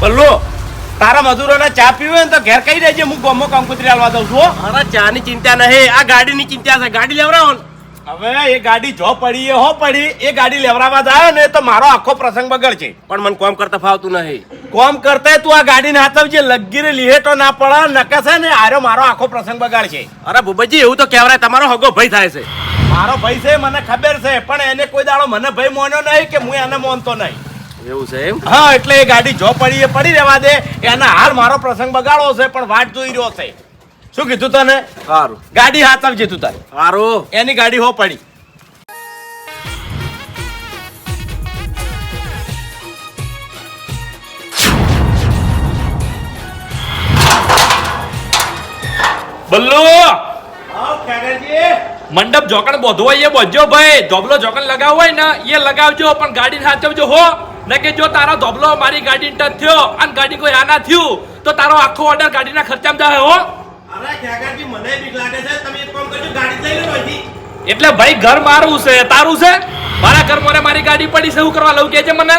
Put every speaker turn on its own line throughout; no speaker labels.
બલ્લો તારા મજૂરોને ચા પીવે ને તો ઘેર કહી દેજે હું ગોમો કંકુતરી હાલવા દઉં છું અરે
અરે ચાની ચિંતા નહીં આ ગાડીની ચિંતા છે. ગાડી લેવડાવો
હવે એ ગાડી જો પડી એ હો પડી એ ગાડી લેવડાવવા જાય ને તો મારો આખો પ્રસંગ બગડશે.
પણ મને કોમ કરતા ફાવતું નહીં.
કોમ કરતા તું આ ગાડીને હાથવજે લગીરે લીહેટો ના પડે નકશે ને આરો મારો આખો પ્રસંગ બગાડશે.
અરે ભૂપતજી એવું તો કહેવાય તમારો હગો ભય થાય છે.
મારો ભય છે મને ખબર છે પણ એને કોઈ દાડો મને ભય મોન્યો નહીં કે હું એને મોનતો નહીં.
એવું છે એમ?
હા એટલે એ ગાડી જો પડી એ પડી રહેવા દે. એના હાલ મારો પ્રસંગ બગાડવો છે પણ વાટ જોઈ રહ્યો છે. શું કીધું તને?
સારું.
ગાડી તું તારી
સારું.
એની ગાડી હો પડી.
બલ્લુ! મંડપ જોકણ બોધવો હોય એ બોધજો ભાઈ. ધોબલો જોકણ લગાવવો હોય ને એ લગાવજો પણ ગાડી સાચવજો હો. ને કે જો તારો ધોબલો મારી ગાડી ટચ થયો અને ગાડી કોઈ આના થયું તો તારો આખો ઓર્ડર ગાડીના ખર્ચામાં જાય હો.
મને બીક લાગે છે. તમે એક કામ કરજો ગાડી લઈ લો અહીંથી.
એટલે ભાઈ ઘર મારું છે તારું છે? મારા ઘર મોરે મારી ગાડી પડી છે હું કરવા લઉં કે છે મને?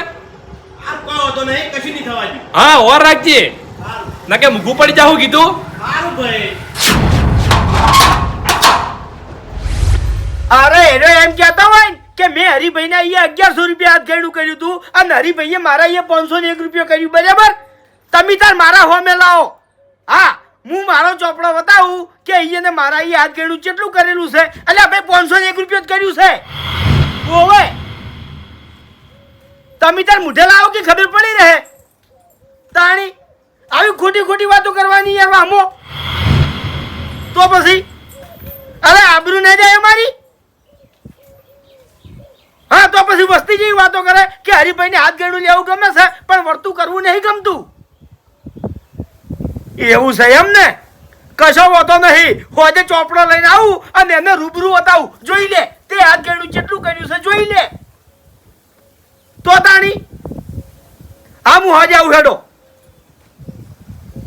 આ કોઈ વાંધો નહીં કશું નહીં થવા
હા ઓર રાખજે. ના કે મૂકવું પડી જાઉં કીધું?
અરે એનો એમ કહેતા હોય કે મેં હરિભાઈને અહીંયા અગિયારસો રૂપિયા હાથ ગયડું કર્યું હતું અને હરિભાઈએ મારા અહીંયા પાંચસો ને એક રૂપિયો કર્યું. બરાબર? તમે તાર મારા હોમે લાવો. હા, હું મારો ચોપડો બતાવું કે અહીંયા મારા અહીંયા હાથ ગયડું કેટલું કરેલું છે એટલે આપણે પાંચસો ને એક રૂપિયો જ કર્યું છે. ઓવે તમે તાર મૂઢે લાવો કે ખબર પડી રહે? તાણી, આવી ખોટી ખોટી વાતો કરવાની યાર વામો. તો પછી, અરે આબરૂ નહીં જાય અમારી હા તો પછી વસ્તી જેવી વાતો કરે કે હરિભાઈને હાથ ગેડું લેવું ગમે છે, પણ વર્તું કરવું નહીં ગમતું. એવું છે એમ ને? કશો વાતો નહીં. હોજે ચોપડો લઈને આવું અને એને રૂબરૂ બતાવું જોઈ લે, તે હાથ ગેડું જેટલું કર્યું છે, જોઈ લે. તો તાણી હા હું હોજે આવું હેડો.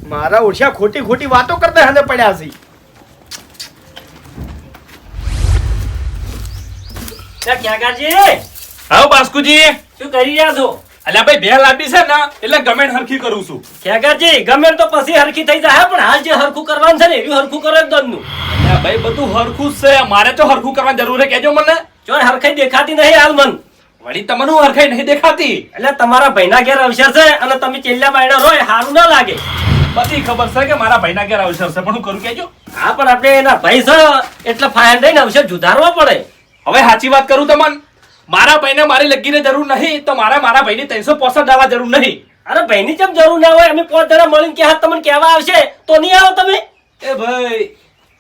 મારા ઓછા ખોટી ખોટી વાતો કરતા હને પડ્યા છે.
હા બાસ્કુજી.
શું કરી રહ્યા છો?
અલ્યા ભાઈ બે લાંબી છે ને એટલે ગમે હરખી કરું છું.
ખેગાજી ગમે તો પછી હરખી થઈ જાય પણ હાલ જે હરખું કરવાનું છે ને એવું હરખું કરો એકદમનું
અલ્યા ભાઈ બધું હરખું જ છે. મારે તો હરખું કરવાની જરૂર છે. કેજો મને.
જો હરખાઈ દેખાતી નહીં હાલ મન.
વળી તમને હરખાઈ નહીં દેખાતી?
એટલે તમારા ભાઈના ઘેર અવસર છે અને તમે ચેલ્લા બાયણા રોય સારું ના લાગે.
બધી ખબર છે કે મારા ભાઈના ઘેર અવસર છે પણ હું કરું કેજો
હા પણ આપણે એના ભાઈ છે એટલે ફાયર દઈને અવસર જુધારવા પડે.
હવે સાચી વાત કરું તમને? મારા ભાઈને મારી લગીને જરૂર નહીં તો મારા મારા ભાઈની ત્રણસો પોસઠ ડાલવા જરૂર નહીં.
અરે ભાઈની જેમ જરૂર ના હોય અમે પાંચ જણા મળીને કે હા તમને કહેવા આવશે તો નહીં આવો તમે?
એ ભાઈ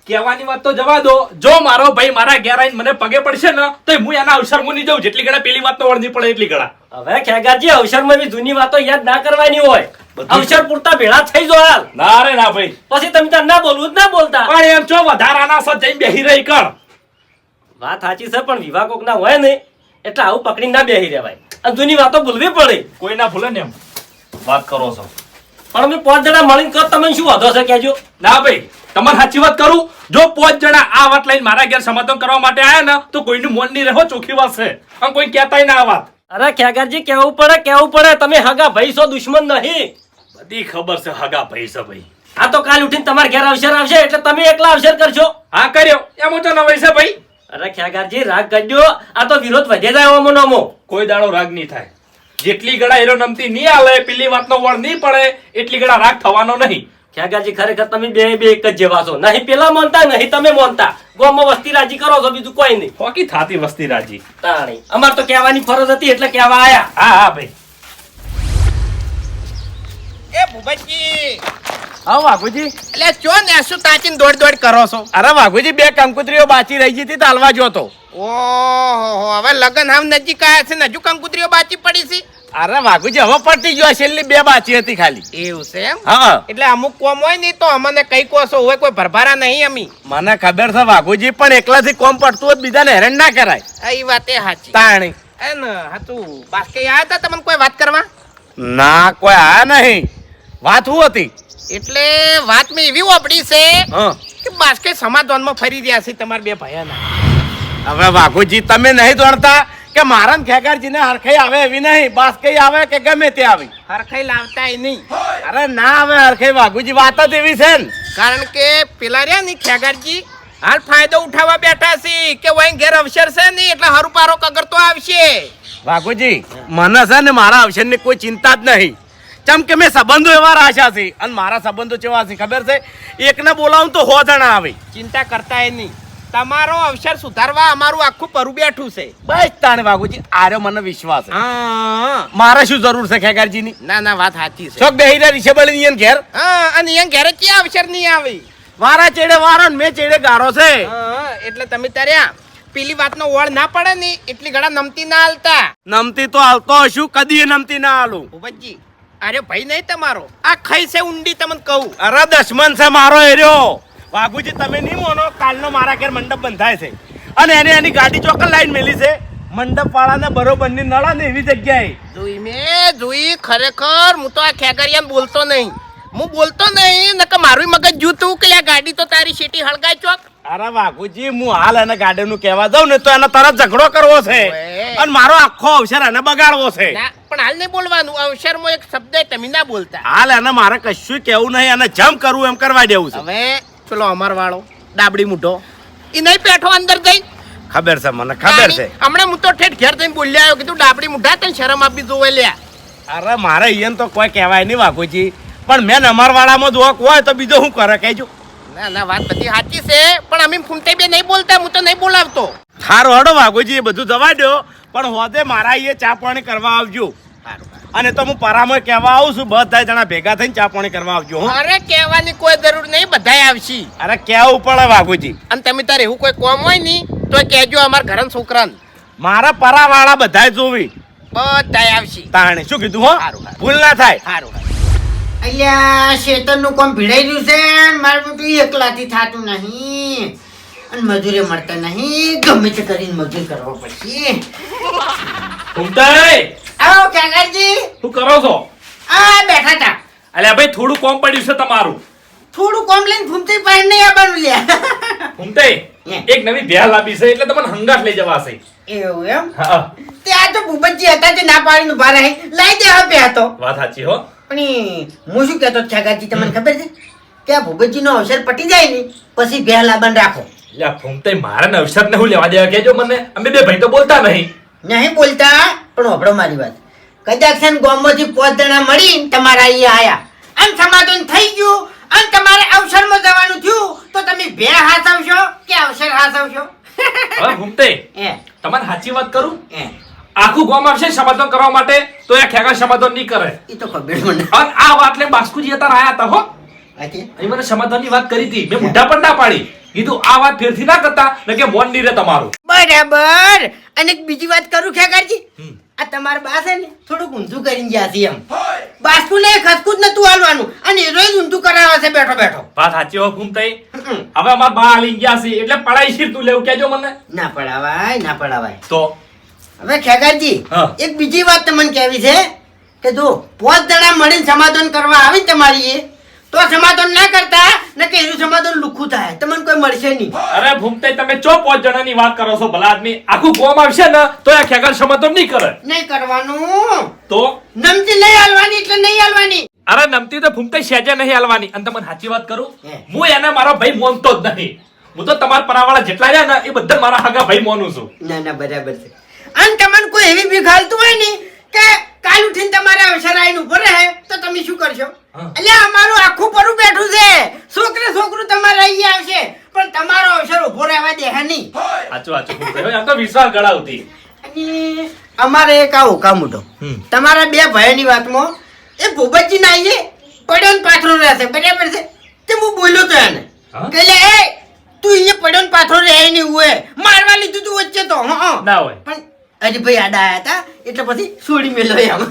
કહેવાની વાત તો જવા દો. જો મારો ભાઈ મારા ઘેર આવીને મને પગે પડશે ને તો હું એના અવસર મુની જાઉં. જેટલી ગળા પેલી વાત તો વળની પડે એટલી ગણા.
હવે ખેગાજી અવસરમાં બી જૂની વાતો યાદ ના કરવાની હોય. અવસર પૂરતા ભેળા થઈ જો હાલ.
ના રે ના ભાઈ.
પછી તમે તાર ના બોલવું જ ના બોલતા.
પણ એમ છો વધારાના સજ જઈને બેહી રહી કર.
વાત સાચી છે પણ વિવાહ કોક ના હોય ને એટલે આવું પકડી ના બેહી રહેવાય. અને જૂની વાતો ભૂલવી પડે.
કોઈ ના ભૂલે ને એમ? વાત કરો છો.
પણ અમે પાંચ જણા મળીને કહો તમે શું વાંધો છે કેજો
ના ભાઈ તમારે સાચી વાત કરું. જો પાંચ જણા આ વાત લઈને મારા ઘેર સમાધાન કરવા માટે આયા ને તો કોઈનું મન નહીં રહો ચોખ્ખી વાત છે. અને કોઈ કહેતાય ના આ વાત.
અરે ખેગારજી કેવું પડે કેવું પડે. તમે હગા ભાઈ છો દુશ્મન નહીં.
બધી ખબર છે હગા ભાઈ છે ભાઈ.
આ તો કાલ ઉઠીને તમારા ઘેર અવસર આવશે એટલે તમે એકલા અવસર કરશો.
હા કર્યો. એમ તો નવાઈ છે ભાઈ.
અરે ખ્યાગારજી રાગ કરજો આ તો વિરોધ વધે જાય ઓમો નોમો
કોઈ દાડો રાગ નહીં થાય. જેટલી ગળા એનો નમતી નહીં આવે પેલી વાતનો વળ નહીં પડે એટલી ગળા રાગ થવાનો નહીં.
ખ્યાગારજી ખરેખર તમે બે બે એક જ જેવા છો. નહીં પેલા માનતા નહીં તમે માનતા. ગોમાં વસ્તી રાજી કરો છો બીજું કોઈ નહીં.
ફોકી થાતી વસ્તી રાજી.
તાણી. અમાર તો કહેવાની ફરજ હતી એટલે કહેવા આયા.
હા હા ભાઈ.
એ ભૂપતજી.
હા વાઘુજી.
એટલે ચો ને શું તાચીને દોડ દોડ કરો છો? અરે વાઘુજી બે કંકુતરીઓ બાચી રહી ગઈ હતી તો હાલવા જોતો
ઓહો હવે લગન હાવ નજીક આયા છે ને હજુ કંકુતરીઓ બાચી પડી છે?
અરે વાઘુજી હવે પટી ગયો છેલ્લી બે બાચી હતી ખાલી.
એવું છે એમ?
હા.
એટલે અમુક કોમ હોય ને તો અમને કઈ કોસો હોય કોઈ ભરભારા નહીં અમી.
મને ખબર છે વાઘુજી પણ એકલાથી કોમ પડતું હોય બીજાને હેરાન ના કરાય.
એ વાત એ સાચી.
તાણી.
એ ને હાતું બાસ્કે આયા હતા તમને કોઈ વાત કરવા?
ના કોઈ આયા નહીં. વાત શું હતી?
એટલે વાત મેં એવી વાપરી છે
હા.
કે બાસ્કે સમાધાનમાં ફરી રહ્યા છે તમારા બે ભાઈના
હવે વાઘુજી તમે નહીં જાણતા કે મારા ને ખેગારજીને હરખાઈ આવે એવી નહીં? બાસ્કઈ આવે કે ગમે તે આવી?
હરખાઈ લાવતાય નહીં.
અરે ના આવે હરખાઈ વાઘુજી વાત જ એવી છે ને.
કારણ કે પેલા રહ્યા ને ખેગારજી હાલ ફાયદો ઉઠાવવા બેઠા છે કે વહી ઘેર અવસર છે નહીં એટલે હરું પારો કગર તો આવશે.
વાઘુજી મને છે ને મારા અવસરની કોઈ ચિંતા જ નહીં. ચમ કે મેં સંબંધો એવા રાખ્યા છે. અને મારા સંબંધો કેવા છે ખબર છે? એકને બોલાવું તો હો જણા આવે.
ચિંતા કરતાય નહીં. તમારો અવસર સુધારવા અમારું આખું પરું બેઠું છે.
બસ તાણે બાગુજી આર્યો મને વિશ્વાસ છે.
હા.
મારે શું જરૂર છે ખેગારજીની?
ના ના વાત સાચી છે.
ચોક બેહીને રીશે બળી નિયન ઘેર?
હા અને અહીંયા ઘેર ક્યાં અવસર નહીં આવે?
વારા ચેડે વારો ને મેં ચેડે ગારો છે.
હા એટલે તમે તર્યા પેલી વાતનો વળ ના પડે ને એટલી ઘણા નમતી ના હાલતા.
નમતી તો હાલતો હશું કદી નમતી ના હાલું.
ભૂપતજી અરે ભાઈ નહીં તમારો. આ ખાઈ છે ઊંડી તમને કહું.
અરે દશમન છે મારો એર્યો વાઘુજી તમે નહીં મોનો કાલનો મારા ઘેર મંડપ બંધાય છે. અને એને એની ગાડી ચોક્કસ લાઈન મેલી છે. મંડપ વાળાને બરોબરની નળા ને એવી જગ્યાએ.
જોઈ મેં જોઈ ખરેખર હું તો આ ખેકરિયાને બોલતો નહીં. હું બોલતો નહીં નકર મારું મગજ જૂતું કે આ ગાડી તો તારી શેટી હળગાય ચોક.
અરે વાઘુજી હું હાલ એને ગાડીનું કહેવા જાઉં ને તો એને તરત ઝઘડો કરવો છે. અને મારો આખો અવસર એને બગાડવો છે.
પણ હાલ નહીં બોલવાનું. અવસરમાં એક શબ્દ તમે ના બોલતા.
હાલ એને મારે કશું કેવું નહીં અને જમ કરવું એમ કરવા દેવું છે.
હવે પેલો અમાર વાળો ડાબડી મૂઢો. એ નહીં પેઠો અંદર જઈ.
ખબર છે મને ખબર છે.
હમણાં હું તો ઠેઠ ઘેર જઈને બોલ્યા આવ્યો કીધું ડાબડી મૂઢા તને શરમ આપી જોવે લ્યા
અરે મારે અહીંયા તો કોઈ કહેવાય નહીં વાઘુજી. પણ મેં અમારવાળામાં જોક હોય તો બીજો શું કરે કહેજો.
ના ના વાત બધી સાચી છે પણ અમે ફૂમતે બે નહીં બોલતા હું તો નહીં બોલાવતો.
સારું હડો વાઘોજી એ બધું જવા દો પણ હોદે મારા એ ચા પાણી કરવા આવજો. અને તો હું પરામય કહેવા આવું છું બધા જણા ભેગા થઈને ચા પાણી કરવા આવજો
અરે કહેવાની કોઈ જરૂર નહીં બધાય આવશી.
અરે કહેવું પડે વાઘુજી
અને તમે તારે એવું કોઈ કોમ હોય નહીં તો કહેજો અમારા ઘરના છોકરાને.
મારા પરાવાળા બધાય જોવી.
બધાય આવશી.
તાણે શું કીધું હો. ભૂલ ના થાય.
સારું
અહીંયા શેતનનું કોમ ભીડાઈ રહ્યું છે મારું એકલાથી થતું નહીં. અને મજૂરી મળતા નહીં. ગમે તે કરીને મજૂરી કરવો પડશે.
ઘૂમતાય
આવો કાકાજી.
શું કરો છો?
આ બેઠા હતા.
અલ્યા ભાઈ થોડું કોમ પડ્યું છે તમારું.
થોડું કોમ લઈને ઘૂમતી પાસે નહીં આવવાનું લે.
ઘૂમતાઈ,
હે.
એક નવી ભેળ આપી છે એટલે તમને હંગાટ લઈ જવાશે.
એવું એમ?
હા.
ત્યાં તો ભૂપતજી હતા જે ના પાડીને ઊભા રહે. લઈ દે હવે હતો
વાત સાચી હો.
પણ હું શું કહેતો કાકાજી તમને ખબર છે? કે આ ભૂપતજીનો અવસર પટી જાય ને પછી બે લાબન રાખો.
લ્યા ફૂમતાઈ, મારે ને અવસર ને હું લેવા દેવા કેજો મને. અમે બે ભાઈ તો બોલતા નહીં.
નહીં બોલતા? પણ હોભળો મારી વાત. કદાચ છે ગામમાંથી પાંચ જણા મળી તમારા અહીંયા આયા. આમ સમાધાન થઈ ગયું. અને તમારે અવસરમાં જવાનું થયું. તો તમે બે હાથ આવશો કે અવસર હાથ આવશો?
હવે તમારે સાચી વાત કરું? આખું ગામ આવશે સમાધાન કરવા માટે તો એ ખેગા સમાધાન નહીં કરે.
એ તો ખબર મને.
અને આ વાત લઈને બાસ્કુજી હતા આયા હતા હો? અહીં મને સમાધાનની વાત કરી હતી. મેં મુઢા પણ ના પાડી. કીધું આ વાત ફેરથી ના કરતા ને કે મોન નીરે તમારું.
બરાબર. અને એક બીજી વાત કરું ખેગારજી આ તમારા બા છે ને થોડુંક ઊંધું કરીને ગયા છે એમ. બાસ્કુ ને ખસકું જ નતું હાલવાનું. અને એ રોજ ઊંધું કરાવે છે બેઠો બેઠો.
વાત સાચી હો ઘૂમતાઈ. હવે અમાર બા હાલી ગયા છે એટલે પડાઈ છે તું લેવું કેજો મને.
ના પડાવાય ના પડાવાય.
તો?
હવે ખેગારજી એક બીજી વાત તમને કહેવી છે કે જો પોત જણા મળીને સમાધાન કરવા આવી તમારી એ તો સમાધાન ના કરતા ને કે એનું સમાધાન લુખું થાય. તમને કોઈ મળશે નહીં.
અરે ભૂમતે તમે ચો પાંચ જણાની વાત કરો છો? ભલા આદમી આખું ગોમ આવશે ને તો આ ખેગા સમાધાન નહીં કરે.
નહીં કરવાનું.
તો?
નમતી નહીં હાલવાની એટલે નહીં હાલવાની.
અરે નમતી તો ભૂમતે સેજે નહીં હાલવાની. અને તમને સાચી વાત કરું?
હું.
એને મારો ભાઈ મોનતો જ નહીં. હું તો તમારા પરાવાળા જેટલા રહ્યા ને એ બધા મારા હાગા ભાઈ મોનું છું.
ના ના બરાબર છે. અને તમને કોઈ એવી બી હોય ને કે કાલ ઉઠીને તમારે અવસર આવીને ઊભો રહે. તમે શું કરશો? એટલે અમારું આખું પરું બેઠું છે. છોકરે છોકરું તમારે અહીંયા આવશે. પણ તમારો અવસર ઊભો રહેવા દે નહીં?
સાચું સાચું આમ તો વિશ્વાસ ગળાવતી
અને અમારે એક આવું કામ
ઉઠો.
તમારા બે ભાઈની વાતમાં એ ભૂપતજી ના આવીએ પડ્યો ને પાથરો રહેશે. બરાબર છે? તે હું બોલ્યો તો એને? કે એ તું અહીંયા પડ્યો ને પાથરો રહે નહીં હોય મારવા લીધું તું વચ્ચે તો. હા હં.
ના હોય.
પણ હરીભાઈ આડા આયા હતા એટલે પછી છોડી મેલો એમ.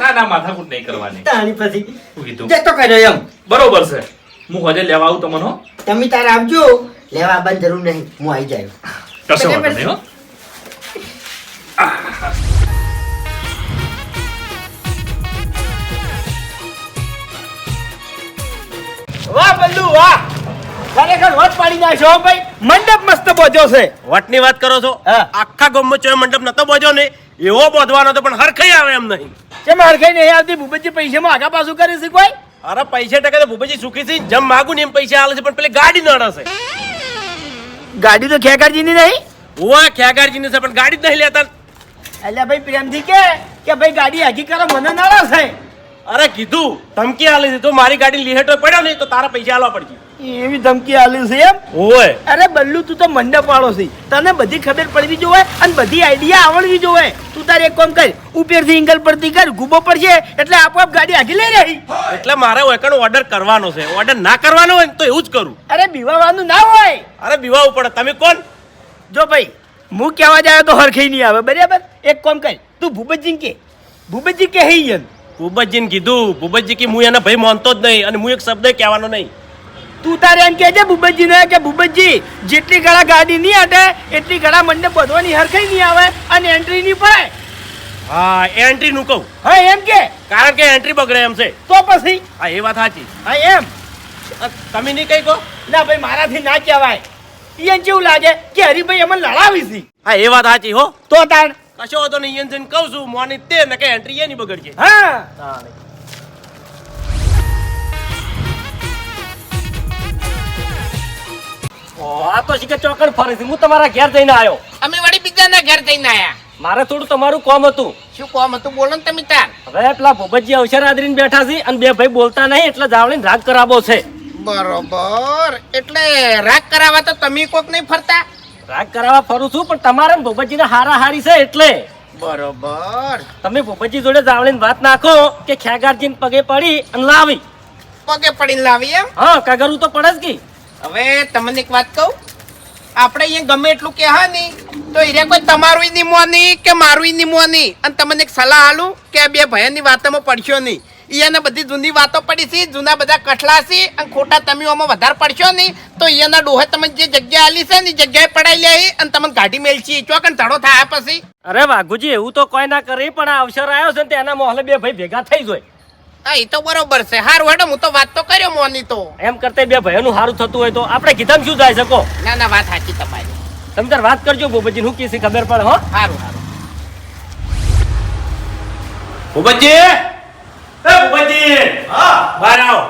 ના ના માથાકૂટ નહીં કરવાની.
તાણી પછી.
શું કીધું?
જતો કર્યો એમ.
બરોબર છે. હું હજે લેવા આવું તમને
તમે તારે આવજો. લેવા આવવાની જરૂર નહીં. હું આવી જાય
કશો વાંધો નહીં હો.
વાહ બલ્લુ વાહ.
ખરેખર વટ પાડી નાખ્યો ભાઈ. મંડપ મસ્ત બોજો છે.
વટની વાત કરો છો? આખા ગામમાં ચોય મંડપ નતો બોજો ને એવો બોધવાનો તો પણ હરખાઈ આવે એમ નહીં.
કેમ હરખાઈ નહીં આવતી? ભૂપતજી પૈસામાં આગા પાછું કરી છે કોઈ?
અરે પૈસા ટકા તો ભૂપેજી સુખી છે જેમ માગું ને એમ પૈસા આલે છે પણ પેલી ગાડી નડશે
ગાડી તો ખેકારજીની નહીં?
ઓવા ખ્યાગારજી છે પણ ગાડી જ નહીં લેતા.
એટલે ભાઈ પ્રેમથી કે કે ભાઈ ગાડી આગી કરો મને નડશે
અરે કીધું ધમકી આલે છે તો મારી ગાડી લીહેટો પડ્યો નહીં તો તારા પૈસા આલવા પડશે.
એવી ધમકી આલી છે એમ?
ઓય
અરે બલ્લુ તું તો મંડપ વાળો છે. તને બધી ખબર પડવી જોવે અને બધી આઈડિયા આવડવી જોવે. તું તારે એક કામ કર ઉપરથી ઇંગલ પરથી કર ગુબો પડશે એટલે આપોઆપ ગાડી આગી લઈ રહી.
એટલે મારે ઓકણ ઓર્ડર કરવાનો છે. ઓર્ડર ના કરવાનો હોય ને તો એવું જ કરું.
અરે બીવાવાનું ના હોય.
અરે બીવાવું પડે. તમે કોણ?
જો ભાઈ હું કહેવા જાય તો હરખી નહીં આવે. બરાબર? એક કામ કર તું ભૂપતજી કે. ભૂપતજી કે હૈયન જન
ભૂપતજીને કીધું. ભૂપતજી કે હું એને ભાઈ માનતો જ નહીં અને હું એક શબ્દ કહેવાનો નહીં.
તું તારે એમ કહેજે ભૂપતજીને કે ભૂપતજી જેટલી ઘણા ગાડી નહીં હટે એટલી ઘણા મંડપ બધવાની હરખાઈ નહીં આવે અને એન્ટ્રી નહીં પડે.
હા એન્ટ્રી નું કહું.
હા એમ કે.
કારણ કે એન્ટ્રી બગડે એમ છે.
તો પછી?
હા એ વાત સાચી.
હા એમ.
તમે નહીં કઈ કહો?
ના ભાઈ મારાથી ના કહેવાય. ઈયન કેવું લાગે કે હરીભાઈ અમને લડાવી છે?
હા એ વાત સાચી હો.
તો તાણ.
કશો તો નહીં જઈને કહું છું મોની તે ને કે એન્ટ્રી એ નહીં બગડજે.
હા.
ઓહો, આ તો શીખે ચોકડ ફરે છે હું તમારા ઘેર જઈને આવ્યો
અમે વળી બીજાના ઘેર જઈને આયા.
મારે થોડું તમારું કોમ હતું.
શું કોમ હતું? બોલો ને તમે તાર.
હવે પેલા ભૂપતજી અવસર આદરીને બેઠા છે અને બે ભાઈ બોલતા નહીં એટલે જાવણી રાગ કરાવો છે.
બરોબર. એટલે રાગ કરાવવા તો તમે કોક નહીં ફરતા?
રાગ કરાવવા ફરું છું પણ તમારે ને ભૂપતજીને હારા હારી છે એટલે.
બરોબર.
તમે ભૂપતજી જોડે જાવડીને વાત નાખો કે ખ્યાગારજીને પગે પડી અને લાવી.
પગે પડીને લાવી એમ?
હા કાગરું તો પડે જ કી.
હવે તમને એક વાત કહું? આપણે અહીંયા ગમે એટલું કે હા નહીં, તો એરિયા કોઈ તમારું નહીં મોની કે મારું નહીં મોની અને તમને એક સલાહ આલું કે બે ભયાની વાતોમાં પડશો નહીં. એને બધી જૂની વાતો પડી છે, જૂના બધા કઠલાસી અને ખોટા તમે આમાં વધારે પડશો નહીં, તો એના ડોહે તમે જે જગ્યા આલી છે ને જગ્યાએ પડાઈ લે અને તમને ગાડી મેલશી. અને ધડો થાય પછી.
અરે વાઘુજી, એવું તો કોઈ ના કરી, પણ આ અવસર આવ્યો છે ને તેના મોહલે બે ભાઈ ભેગા થઈ જોય.
હા એ તો બરોબર છે. હારું હેડો હું તો વાત તો કર્યો મોની તો.
એમ કરતા બે ભાઈઓનું સારું થતું હોય તો આપણે કીધા શું જાય શકો
ના ના વાત સાચી તમારી.
તમે તાર વાત કરજો ભૂપતજી હું કીધી ખબર પડે હો?
સારું સારું
ભૂપતજી! એ ભૂપતજી! હા. બહાર આવો.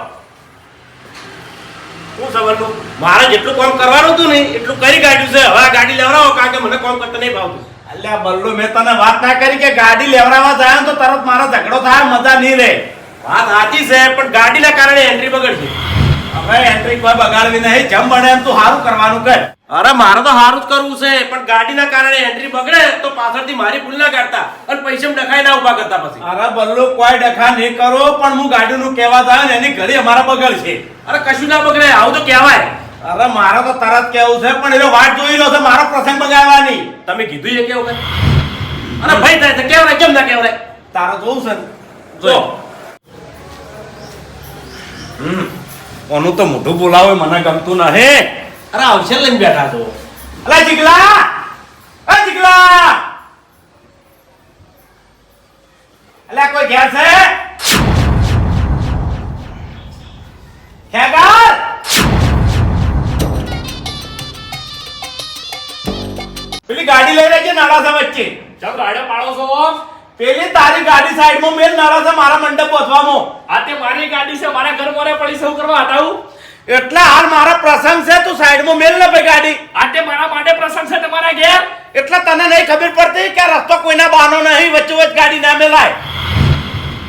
શું સવારનું મારે જેટલું કામ કરવાનું હતું ને એટલું કરી કાઢ્યું છે. હવે આ ગાડી લેવડાવો કારણ કે મને કામ કરતા નહીં ભાવતું.
અલ્યા બલ્લુ મેં તને વાત ના કરી કે ગાડી લેવડાવવા જાય તો તરત મારો ઝઘડો થાય મજા નહીં રહે
વાત સાચી છે પણ ગાડીના કારણે એન્ટ્રી બગડશે.
હવે એન્ટ્રી કોઈ બગાડવી નહીં જેમ બને એમ તું સારું કરવાનું કર.
અરે મારે તો સારું જ કરવું છે પણ ગાડીના કારણે એન્ટ્રી બગડે તો પાછળથી મારી ભૂલ ના કાઢતા અને પૈસા ડખાઈ ના ઊભા કરતા પછી.
અરે બલ્લુ કોઈ ડખા નહીં કરો પણ હું ગાડીનું કહેવા ને એની ઘડી અમારા બગડશે
અરે કશું ના બગડે આવું તો કહેવાય.
અરે મારે તો તરત કેવું છે પણ એનો વાટ જોઈ રહ્યો છે મારો પ્રસંગ બગાડવાની.
તમે કીધું છે કેવું અરે ભાઈ થાય તો કેવડાય કેમ ના કેવડાય
તારા જોવું છે
જો.
ઓનું તો મોઢું બોલાવે, મને ગમતું નહીં.
અરે અવસર લઈને બેઠા છો.
અલા, જીગલા! અ, જીગલા! અલા, કોઈ ઘેર છે? ખેગાર પેલી ગાડી લઈ રહી છે નાળાસા વચ્ચે.
ચાલ ગાડે પાડો છો
પેલી તારી ગાડી સાઈડમાં મેલ નાળાસા મારા મંડપ પહોંચવામાં
આ તે મારી ગાડી છે મારા ઘર મોરે પડી સૌ કરવા હટાવું?
એટલે હાલ મારા પ્રસંગ છે તું સાઈડમાં મેલ ને ભાઈ ગાડી.
આ તે મારા માટે પ્રસંગ છે તમારા ઘેર?
એટલે તને નહીં ખબર પડતી કે રસ્તો કોઈના બહાનો નહીં વચ્ચે વચ્ચે ગાડી ના મેલાય.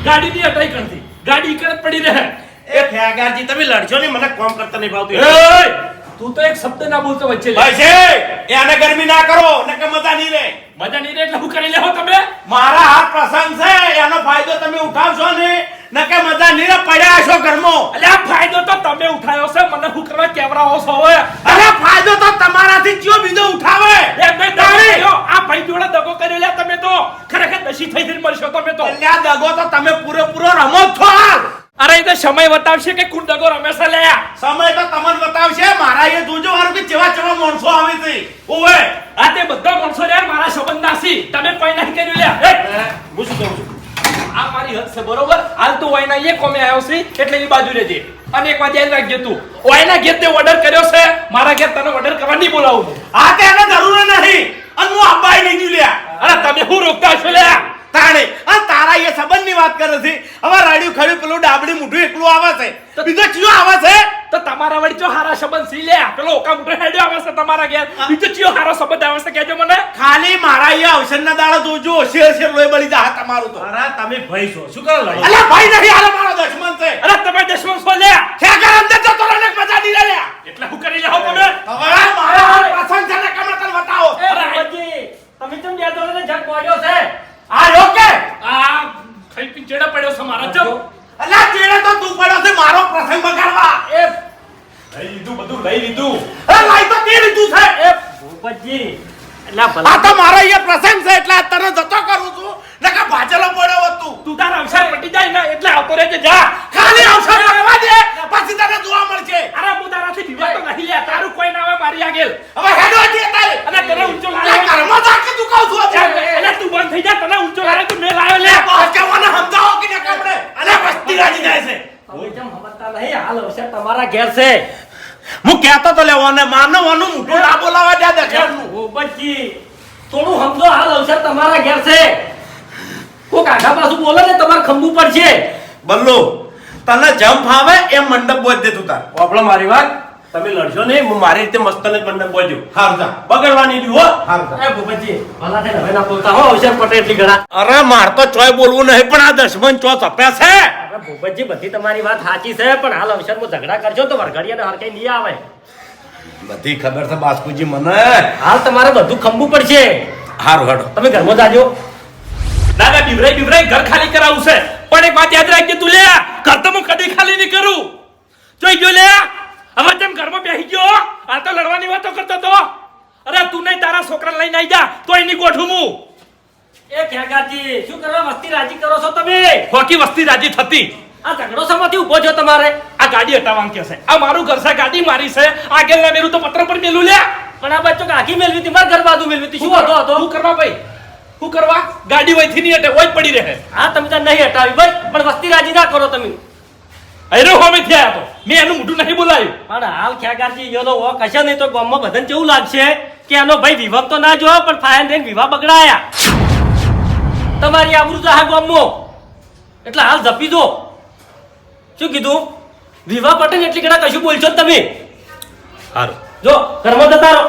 ગાડી ની હટાઈ કરતી. ગાડી ઈકડ પડી રહે.
એ ખેગારજી તમે લડશો ને મને કોમ કરતા નહીં ભાવતું!
તું તો એક શબ્દ ના બોલતો વચ્ચે
ભાઈ છે એને ગરમી ના કરો ને કે મજા નહીં રે
મજા નહીં રે એટલે હું કરી લેવો તમે
મારા હાથ પ્રસંગ છે એનો ફાયદો તમે ઉઠાવશો ને ને કે મજા નહીં રે પડ્યા છો ઘરમો.
એટલે આ ફાયદો તો તમે ઉઠાયો છે મને હું કરવા કેવરાઓ છો હવે?
અરે ફાયદો તો તમારાથી કયો બીજો ઉઠાવે?
એ નહીં દગો આ ભાઈ જોડે દગો કર્યો લે તમે તો. ખરેખર નશી થઈ થઈને મળશો તમે તો.
અલ્યા દગો તો તમે પૂરેપૂરો રમો છો હાલ.
અરે એ તો સમય બતાવશે કે કોણ દગો રમે છે લે.
સમય તો તમને બતાવશે. મારા એ જોજો હારું કે ચેવા જેવા માણસો આવે છે. ઓવે.
આ તે બધા માણસો યાર મારા સંબંધ નાસી તમે કોઈ નહીં કર્યું લ્યા એ!
હું? શું કહું છું?
આ મારી હદ છે બરોબર? હાલ તું વાયના એ કોમે આવ્યો છે એટલે એ બાજુ રહેજે. અને એક વાત યાદ રાખજે તું. વાયના ઘેર તે ઓર્ડર કર્યો છે મારા ઘેર તને ઓર્ડર કરવા નહીં બોલાવું.
આ તે એને જરૂર નહીં અને હું આબાઈ નહીં લ્યા.
અરે તમે હું રોકતા છો લ્યા?
તાણે. આ તારા એ સંબંધની વાત કરે છે. હવે રાડ્યું ખડ્યું પેલું ડાબડી મોઢું એકલું આવે છે. બીજો ચિયો આવે છે?
તો તમારા વળી જો હારા સંબંધ સી લે પેલો ઓકા મુઠે હેડ્યો આવે છે તમારા ઘેર. બીજો ચિયો હારો સંબંધ આવે છે કહેજો મને.
ખાલી મારા અહીંયા અવસરના દાડા જોજો શેર શેર લોહી બળી જા તમારું તો.
અરે તમે ભાઈ છો. શું કરો લઈ
અલ્યા ભાઈ નહીં હાલો મારો દશમન છે.
અરે તમે દશમન છો છે
ખેકર અંદર તો રહે ને મજા નહીં લે લ્યા
એટલે હું કરી લેહો તમે
હવે મારા હાલ પ્રસંગ છે ને કમળ તને બતાવો
એ ભૂપતજી, તમે કેમ બે દોડે જગ પડ્યો છે
આ રોકે
આ ખાઈ પીને ચેડા પડ્યો છે મારા ચમ
અલ્યા ચેડે તો તું પડ્યો છે મારો પ્રસંગ બગાડવા
એ લઈ લીધું બધું લઈ લીધું
એ લાઈ તો તે લીધું છે
એ ભૂપતજી એટલે ભલા
આ તો મારો અહીંયા પ્રસંગ છે એટલે આ તને જતો કરું છું નકા ભાજેલો પડ્યો હોત તું
તું તારા અવસર પટી જાય ને એટલે આવતો રહેજે જા
ખાલી અવસર કરવા દે પછી તને જોવા મળશે
અરે હું તારાથી વિવાદ તો નહીં લ્યા તારું કોઈ ના આવે મારી આગળ
હવે હેડો હતી તારે
અને તને ઊંચો
લે
લાવ્યો
ઘરમાં જા કે તું કહું છું
એટલે એટલે તું બંધ થઈ જા તને ઊંચો લાવ્યો તું મેં લાવ્યો લે
લે બોસ કે મને સમજાવો કે ને કપડે અને વસ્તી રાજી જાય છે
તમે કેમ સમજતા નહીં હાલ અવસર તમારા ઘેર છે.
હું કહેતો તો લેવાનો માનો વાનું મોઢું ના બોલાવા દે દેખાડનું
બચ્ચી થોડું સમજો હાલ અવસર તમારા ઘેર છે. કોક આઘા પાછું બોલે ને તમારે ખંભું પડશે.
બલ્લો તને જમ ફાવે એમ મંડપ બોજ દે તું તાર.
મારી વાત. તમે લડશો નહીં હું મારી રીતે મસ્ત જ બંને બોલ્યો
હાર
બગડવાની દઉં હો.
હાર
એ ભૂપતજી ભલા થઈને હવે ના બોલતા હો અવસર પટેલ એટલી ઘણા.
અરે માર તો ચોય બોલવું નહીં પણ આ દશમન ચો તપ્યા છે.
અરે ભૂપતજી બધી તમારી વાત સાચી છે પણ હાલ અવસરમાં ઝઘડા કરજો તો વરઘડિયાને હરકે નહીં આવે.
બધી ખબર છે બાસ્કુજી મને.
હાલ તમારે બધું ખંભું પડશે.
હારું હાડો
તમે ઘરમાં જાજો.
દાદા બિવરાઈ બિવરાઈ ઘર ખાલી કરાવું છે. પણ એક વાત યાદ રાખજે તું લે. ઘર તો હું કદી ખાલી નહીં કરું. જોઈ ગયો લે. હવે તેમ ઘરમાં બેસી ગયો આ તો લડવાની વાતો કરતો તો અરે તું નહીં તારા છોકરા લઈને આવી જા. તો એની ગોઠું હું
એ ખેગાજી શું કરવા વસ્તી રાજી કરો છો તમે?
ખોકી વસ્તી રાજી થતી.
આ ઝઘડો સમાથી ઊભો છો તમારે?
આ ગાડી હટાવવાનું કે છે. આ મારું ઘર છે ગાડી મારી છે. આગળ ના મેરું તો પત્ર પર મેલું લે.
પણ આ બચ્ચો આખી મેળવી હતી મારા ઘર બાજુ મેળવી હતી. શું હતો હતો?
શું કરવા ભાઈ? શું કરવા? ગાડી વહીથી નહીં હટે ઓય પડી રહે.
હા તમે ત્યાં નહીં હટાવી ભાઈ. પણ વસ્તી રાજી ના કરો તમે.
અરે હોમે થયા તો. મેં એનું મોઢું નહીં બોલાયું.
પણ હાલ ખેગાજી યો તો ઓ કશે નહીં તો ગામમાં બધાને કેવું લાગશે કે એનો ભાઈ વિવાહ તો ના જોયો પણ ફાયર થઈને વિવાહ બગડાયા. તમારી આબરૂ તો હા ગામમાં એટલે હાલ જપી દો. શું કીધું? વિવાહ પટેલ એટલી ઘણા કશું બોલશો તમે?
સારું
જો ઘરમાં જતા રહો.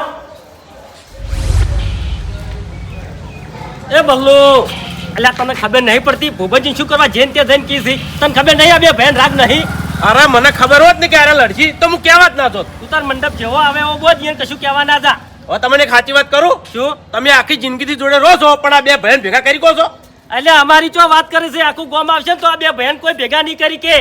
એ બલ્લુ. અલ્યા તને ખબર નહીં પડતી? ભૂપતજી શું કરવા જેન તે જઈને કીધી તને ખબર નહીં આ બે બહેન રાગ નહીં?
અરે મને ખબર હોત ને કે અરે લડશી તો હું કહેવા જ ના જોત.
તું તાર મંડપ જેવો આવે એવો બોજ એને કશું કહેવા ના જા.
હવે તમને સાચી વાત કરું?
શું?
તમે આખી જિંદગીથી જોડે રહો છો પણ આ બે બહેન ભેગા કરી કહો છો?
એટલે અમારી જો વાત કરે છે? આખું ગામ આવશે તો આ બે બહેન કોઈ ભેગા નહીં કરી કે.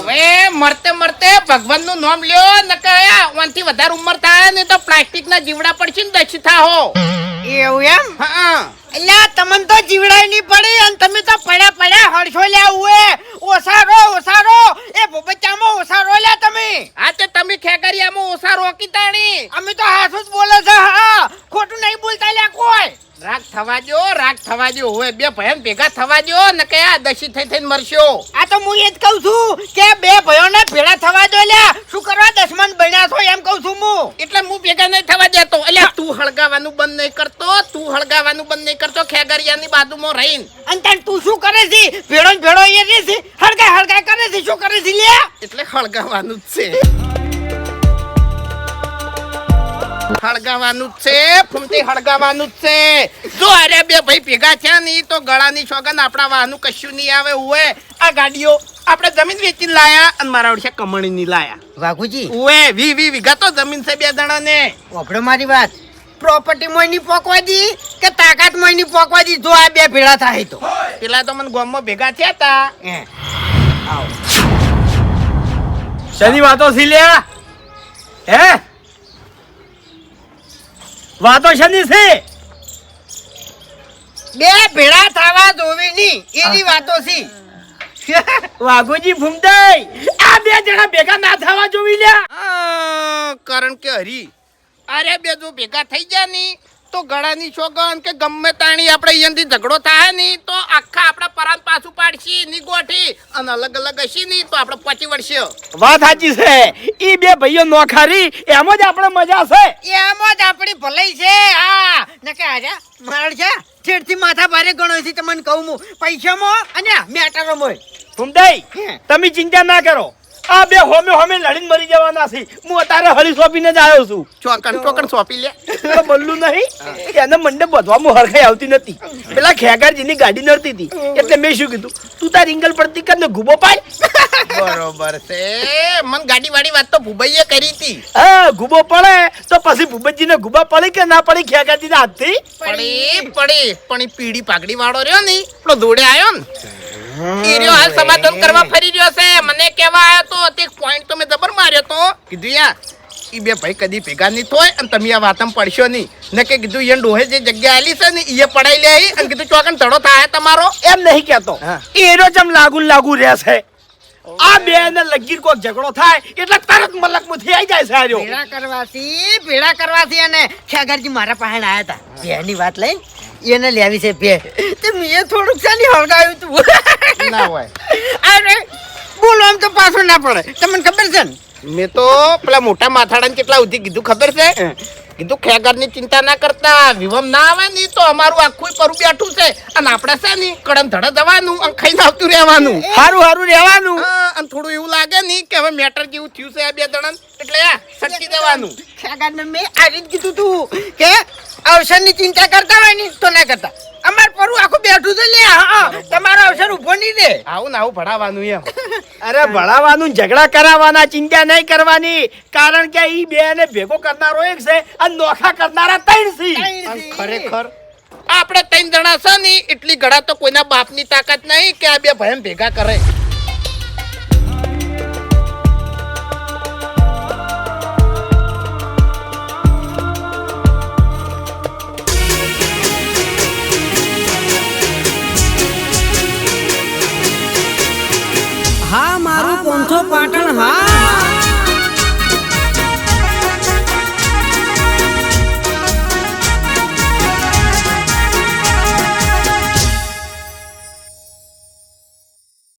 હવે મરતે મરતે ભગવાનનું નામ લ્યો ન કયા ઓનથી વધારે ઉંમર થાય ને તો પ્લાસ્ટિક ના જીવડા પડશે ને દશી થાહો
એવું એમ?
હા.
એટલે તમને તો જીવડાય નહીં પડી અને તમે તો પડ્યા પડ્યા હળશો લ્યા ઉએ. ઓસારો ઓસારો. એ ભૂપચામાં ઓસારો લ્યા તમે.
હા તે તમે ખેકરિયામાં ઓસા રોકી તાણી.
અમે તો હાસુ જ બોલે છે હા. ખોટું નહીં બોલતા લ્યા કોઈ.
રાગ થવા દો રાગ થવા દો હવે બે ભયન ભેગા થવા દો ને આ દશી થઈ થઈને મરશો.
આ તો હું એ જ કહું છું કે બે ભાઈઓને ભેળા થવા દો લ્યા. શું કરવા દસમન બન્યા છો એમ કહું છું હું.
એટલે હું ભેગા નહીં થવા દેતો. એટલે તું હળગાવાનું બંધ નહીં કરતો તું હળગાવાનું બંધ નહીં કરતો ખેગરિયાની બાજુમાં રહીને.
અને તાન તું શું કરે છે? ભેળો ને ભેળો એ રે છે? હળગા હળગા કરે છે? શું કરે છે લ્યા?
એટલે હળગાવાનું જ છે. હળગાવાનું જ છે ફૂમતી હળગાવાનું જ છે. જો અરે બે ભાઈ ભેગા થયા નહીં તો ગળાની સોગન આપણા વાહનું કશું નહીં આવે હોય આ ગાડીઓ આપણે જમીન વેચીને લાયા અને મારા ઓળખ્યા કમણી ની લાયા.
વાઘુજી.
ઓએ વી વી વીઘા તો જમીન છે બે જણા ને
વાપરો મારી વાત. પ્રોપર્ટી મોયની પોકવા દી કે તાકાત મોયની પોકવા દી? જો આ બે ભેળા થાય તો.
પેલા તો મને ગામમાં ભેગા થયા તા.
હે.
શેની વાતો છે લ્યા? હે? વાતો શેની છે?
બે ભેળા થવા જોવી ની એની વાતો છે.
વાઘુજી ભૂમદાઈ આ બે
જણા ભેગા ના થવા જોવી લ્યા.
કારણ કે હરી અરે બે જો ભેગા થઈ ગયા ની તો ગળાની છોગન કે ગમે તાણી આપણે અહીંયાથી ઝઘડો થાય નહીં તો આખા આપણા પરાન પાછું પાડશી ની ગોઠી અને અલગ અલગ હશી નહીં તો આપણે પચી વળશે
વાત સાચી છે. ઈ બે ભાઈઓ નોખારી એમ જ આપણે મજા છે.
એમ જ આપણી ભલાઈ છે હા. નકે આજા માર છે છેડથી માથા ભારે ગણો છે તમને કહું હું પૈસામાં અને મેટરોમાં
ફૂમતાઈ તમે ચિંતા ના કરો. આ બે હોમે હોમે લડીને મરી જવાના છે. હું અત્યારે હળી સોંપીને જ આવ્યો છું.
ચોકન ચોકન સોંપી લે.
પેલો બલ્લુ નહીં એને મંડપ બધવામાં હરખાઈ આવતી નથી. પેલા ખેગારજીની ગાડી નડતી હતી. એટલે મેં શું કીધું તું તાર રિંગલ પડતી કર ને ગુબો પાડ.
બરોબર છે. મન ગાડી વાડી વાત તો ભૂભાઈએ કરી હતી.
હા ગુબો પડે. તો પછી ભૂપતજીને ગુબા પડે કે ના પડે ખેગારજીના હાથથી?
પડી પડી. પણ પીડી પાઘડી વાળો રહ્યો ની આપણો દોડે આવ્યો ને. ઈ રહ્યો હાલ સમાધાન કરવા ફરી રહ્યો છે. મને કેવા આવ્યો તો તે પોઈન્ટ તો મેં જબર માર્યો તો. કીધું યાર ઈ બે ભાઈ કદી ભેગા નહીં થોય અને તમે આ વાતમાં પડશો નહીં. ને કે કીધું એ ડોહે જે જગ્યા આલી છે ને એ પડાઈ લે અને કીધું ચોકન ધડો થાય તમારો.
એમ નહીં કેતો
હા.
એનો ચમ લાગુ લાગુ રહે છે. આ બે ને લગીર કોક ઝઘડો થાય એટલે તરત મલક મુથી આવી જાય છે આર્યો.
ભેળા કરવાથી ભેળા કરવાથી અને ખેગરજી મારા પાસે આયા હતા ભેની વાત લઈને એને લેવી છે ભે તે મેં થોડુંક ચાલી હળગાવ્યું તું?
ના હોય.
અરે બોલો આમ તો પાછો ના પડે. તમને ખબર છે ને?
મેં તો પેલા મોટા માથાડાને કેટલા સુધી કીધું ખબર છે? કીધું ખેગરની ચિંતા ના કરતા વિવમ ના આવે ને તો અમારું આખું પરું બેઠું છે. અને આપણે છે ને કડમ ધડે દવાનું અને ખાઈને આવતું રહેવાનું.
હારું હારું રહેવાનું.
હા, અને થોડું એવું લાગે નહીં કે હવે મેટર જેવું થયું છે આ બે જણા એટલે આ સટકી દેવાનું.
ખેગારને મેં આવી જ કીધું તું કે અવસરની ચિંતા કરતા હોય ને તો ના કરતા. અમાર પરુ આખું બેઠું છે લે હા. તમારો અવસર ઊભો નહીં દે.
આવું ને આવું ભણાવવાનું એમ.
અરે ભણાવવાનું ઝઘડા કરાવવાના ચિંતા નહીં કરવાની. કારણ કે ઈ બે ને ભેગો કરનારો એક છે અને નોખા કરનારા ત્રણ છે.
ખરેખર આપણે ત્રણ જણા છે ને એટલી ઘડા તો કોઈના બાપની તાકાત નહીં કે આ બે ભયમ ભેગા કરે.
ઊંચો પાટણ હા